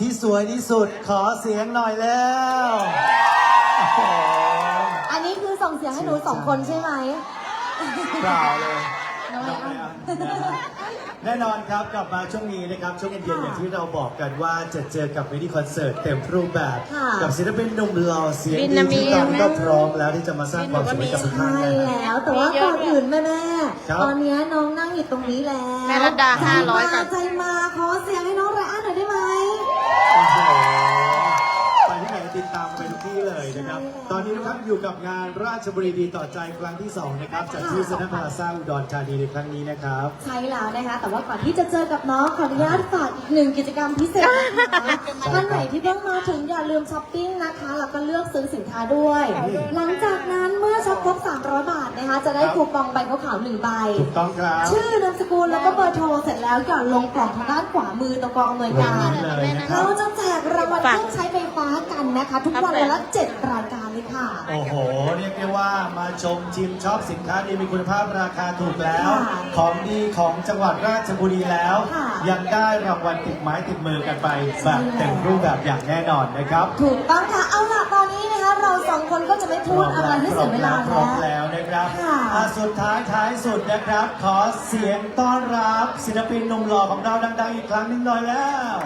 ที่สวยที่สุดขอเสียงหน่อยแล้วโอ้โหอันนี้คือส่งเสียงให้หนูสองคนใช่ไหม เปล่าเลยน้องไลอ้อนน้องไลอ้อนนะฮะแน่นอนครับกลับมาช่วงนี้นะครับ ช่วงเย็นๆอย่างที่เราบอกกันว่าจะเจอกับมินิคอนเสิร์ตเต็มรูปแบบ ค่ะกับศิลปินหนุ่มหล่อเสียงวิดีนามิ ที่ตอนก็พร้อมแล้วที่จะมาสร้างความสุขให้กับทุกท่านใช่นะฮะ แล้วแต่ว่าก่อนอื่นแม่แม่ๆครับ ตอนนี้น้องนั่งอยู่ตรงนี้แล้วแม่รัตดาใจ500มาก่อนใจมาขอเสียงให้น้อง ติดตามไปทุกที่เลยนะครับใช่แล้วตอนนี้นะครับอยู่กับงานราชบุรีดีต่อใจครั้งที่สองนะครับจัดที่เซ็นทรัลพลาซ่าอุดรธานีในครั้งนี้นะครับ ใช่แล้วนะคะ แต่ว่าก่อนที่จะเจอกับน้องขออนุญาตฝากอีกหนึ่งกิจกรรมพิเศษนะคะท่านไหนที่เพิ่งมาถึงอย่าลืมช้อปปิ้งนะคะแล้วก็เลือกซื้อสินค้าด้วย หลังจากนั้นเมื่อช็อปครบ300 บาทนะคะ จะได้ครับคูปองใบขาวๆหนึ่งใบ ถูกต้องครับ ชื่อนามสกุลแล้วก็เบอร์โทรเสร็จแล้วหย่อนลงกล่องทางด้านขวามือตรงกองอำนวยวักานรนี้เลยนะครัเราบจะแจกรางวัลเครื่องใช้ไฟ ฟ้ากันนะคะ ทุกวันวันละ7รายการเลยค่ะ โอ้โห เรียกได้ว่ามาชมชิมชอบสินค้าดีมีคุณภาพราคาถูกแล้ว ค่ะของดีของจังหวัดราชบุรีแล้ว ค่ะ ยังได้รางวัลติดไม้ติดมือกันไปแบบเต็มรูปแบบอย่างแน่นอนนะครับถูกต้องค่ะ เอาล่ะตอนนี้นะคะ เราสองคนก็จะไม่พูดอะไรให้เสียเวลาพร้อแล้มวแล้วนะครับค่ะ อะสุดท้ายท้ายสุดนะครับ ขอเสียงต้อนรับศิลปินหนุ่มหล่อของเราดังๆอีกครั้งหนึ่งหน่อยแล้ว